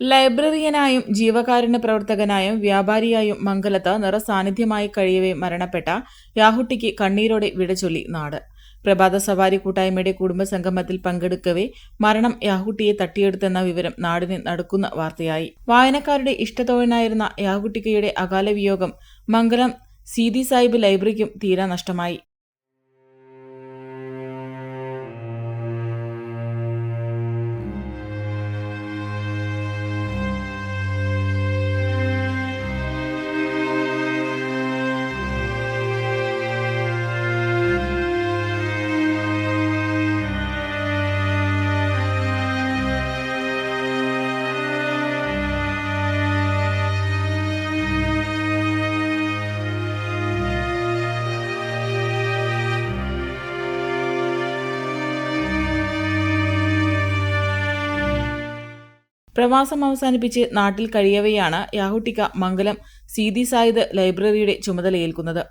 ലൈബ്രറിയനായും ജീവകാരുണ്യ പ്രവർത്തകനായും വ്യാപാരിയായും മംഗലത്ത് നിറസാന്നിധ്യമായി കഴിയവേ മരണപ്പെട്ട യാഹുട്ടിക്ക് കണ്ണീരോടെ വിടചൊല്ലി നാട്. പ്രഭാത സവാരി കൂട്ടായ്മയുടെ കുടുംബസംഗമത്തിൽ പങ്കെടുക്കവേ മരണം യാഹുട്ടിയെ തട്ടിയെടുത്തെന്ന വിവരം നാടിന് നടക്കുന്ന വാർത്തയായി. വായനക്കാരുടെ ഇഷ്ടത്തോഴനായിരുന്ന യാഹുട്ടിക്കയുടെ അകാല വിയോഗം മംഗലം സീതി സാഹിബ് ലൈബ്രറിക്കും തീരാ നഷ്ടമായി. പ്രവാസം അവസാനിപ്പിച്ച് നാട്ടിൽ കഴിയവെയാണ് യാഹുട്ടിക്ക മംഗലം സീതി സായിദ് ലൈബ്രറിയുടെ ചുമതലയേൽക്കുന്നത്.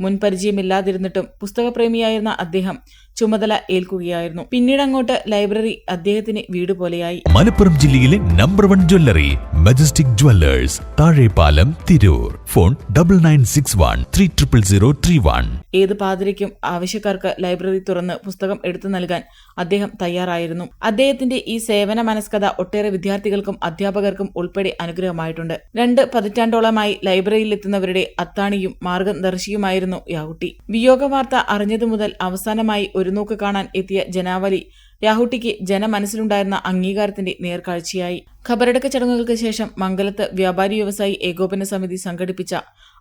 മുൻപരിചയമില്ലാതിരുന്നിട്ടും പുസ്തകപ്രേമിയായിരുന്ന അദ്ദേഹം ചുമതല ഏൽക്കുകയായിരുന്നു. പിന്നീട് അങ്ങോട്ട് ലൈബ്രറി അദ്ദേഹത്തിന് വീട് പോലെയായി. മലപ്പുറം ജില്ലയിലെ number one jewellery Majestic jewellers Thazhepalam Tirur. Phone double nine six one three triple zero three one ഏത് പാതിരയ്ക്കും ആവശ്യക്കാർക്ക് ലൈബ്രറി തുറന്ന് പുസ്തകം എടുത്തു നൽകാൻ അദ്ദേഹം തയ്യാറായിരുന്നു. അദ്ദേഹത്തിന്റെ ഈ സേവന മനസ്കത ഒട്ടേറെ വിദ്യാർത്ഥികൾക്കും അധ്യാപകർക്കും ഉൾപ്പെടെ അനുഗ്രഹമായിട്ടുണ്ട്. രണ്ട് പതിറ്റാണ്ടോളമായി ലൈബ്രറിയിൽ എത്തുന്നവരുടെ അത്താണിയും മാർഗദർശിയുമായിരുന്നു യാകുട്ടി വിയോഗ വാർത്ത അറിഞ്ഞതു മുതൽ അവസാനമായി ഒരു നോക്ക് കാണാൻ എത്തിയ ജനാവലി രാഹുട്ടിക്ക് ജനമനസ്സിലുണ്ടായിരുന്ന അംഗീകാരത്തിന്റെ നേർക്കാഴ്ചയായി. ഖബറടക്ക ചടങ്ങുകൾക്ക് ശേഷം മംഗലത്ത് വ്യാപാരി വ്യവസായി ഏകോപന സമിതി സംഘടിപ്പിച്ച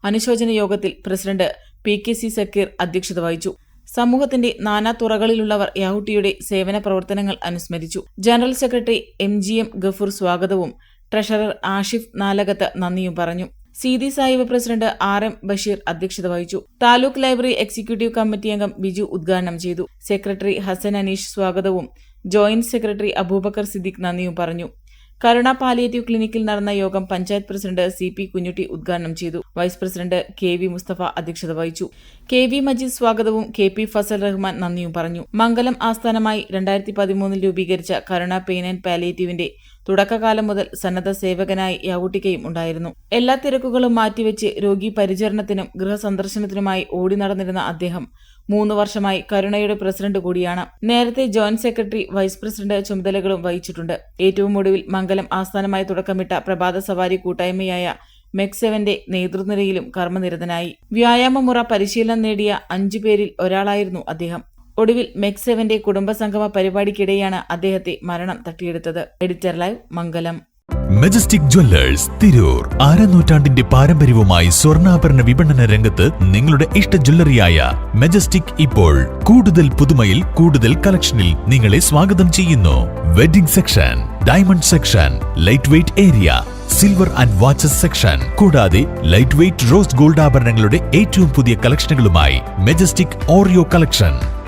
അനുശോചന യോഗത്തിൽ president P K C Zakir അധ്യക്ഷത വഹിച്ചു. സമൂഹത്തിന്റെ നാനാ തുറകളിലുള്ളവർ യാഹുട്ടിയുടെ സേവന പ്രവർത്തനങ്ങൾ അനുസ്മരിച്ചു. General secretary M G M Gafoor സ്വാഗതവും ട്രഷറർ ആഷിഫ് നാലകത്ത് നന്ദിയും പറഞ്ഞു. Seethi Sahib president R M Basheer അധ്യക്ഷത വഹിച്ചു. താലൂക്ക് ലൈബ്രറി എക്സിക്യൂട്ടീവ് കമ്മിറ്റി അംഗം ബിജു ഉദ്ഘാടനം ചെയ്തു. സെക്രട്ടറി ഹസൻ അനീഷ് സ്വാഗതവും ജോയിന്റ് സെക്രട്ടറി അബൂബക്കർ സിദ്ദിഖ് നന്ദിയും പറഞ്ഞു. കരുണ പാലിയേറ്റീവ് ക്ലിനിക്കിൽ നടന്ന യോഗം panchayat president C P Kunhutty ഉദ്ഘാടനം ചെയ്തു. Vice president K V Musthafa അധ്യക്ഷത വഹിച്ചു. കെ വി മജീദ് സ്വാഗതവും കെ പി ഫസൽ റഹ്മാൻ നന്ദിയും പറഞ്ഞു. മംഗലം ആസ്ഥാനമായി രണ്ടായിരത്തി പതിമൂന്നിൽ രൂപീകരിച്ച കരുണ പെയിൻ ആൻഡ് പാലിയേറ്റീവിന്റെ തുടക്കകാലം മുതൽ സന്നദ്ധ സേവകനായി യാവൂട്ടിക്കയും ഉണ്ടായിരുന്നു. എല്ലാ തിരക്കുകളും മാറ്റിവെച്ച് രോഗി പരിചരണത്തിനും ഗൃഹസന്ദർശനത്തിനുമായി ഓടി നടന്നിരുന്ന അദ്ദേഹം മൂന്ന് വർഷമായി കരുണയുടെ പ്രസിഡന്റ് കൂടിയാണ്. നേരത്തെ ജോയിന്റ് സെക്രട്ടറി വൈസ് പ്രസിഡന്റ് ചുമതലകളും വഹിച്ചിട്ടുണ്ട്. ഏറ്റവും ഒടുവിൽ മംഗലം ആസ്ഥാനമായി തുടക്കമിട്ട പ്രഭാത സവാരി കൂട്ടായ്മയായ മെക്സെവന്റെ നേതൃനിരയിലും കർമ്മനിരതനായി. വ്യായാമമുറ പരിശീലനം നേടിയ അഞ്ചു പേരിൽ ഒരാളായിരുന്നു അദ്ദേഹം. ഒടുവിൽ മെക്സെവന്റെ കുടുംബസംഗമ പരിപാടിക്കിടെയാണ് അദ്ദേഹത്തെ മരണം തട്ടിയെടുത്തത്. Editor live Mangalam. Majestic jewellers Tirur. ആരനൂറ്റാണ്ടിന്റെ പാരമ്പര്യവുമായി സ്വർണാഭരണ വിപണന രംഗത്ത് നിങ്ങളുടെ ഇഷ്ട ജ്വല്ലറിയായ മെജസ്റ്റിക് ഇപ്പോൾ കൂടുതൽ പുതുമയിൽ കൂടുതൽ കളക്ഷനിൽ നിങ്ങളെ സ്വാഗതം ചെയ്യുന്നു. Wedding section diamond section light weight area silver and watches section കൂടാതെ ലൈറ്റ് വെയ്റ്റ് റോസ് ഗോൾഡ് ആഭരണങ്ങളുടെ ഏറ്റവും പുതിയ കളക്ഷനുകളുമായി മെജസ്റ്റിക് ഓറിയോ കളക്ഷൻ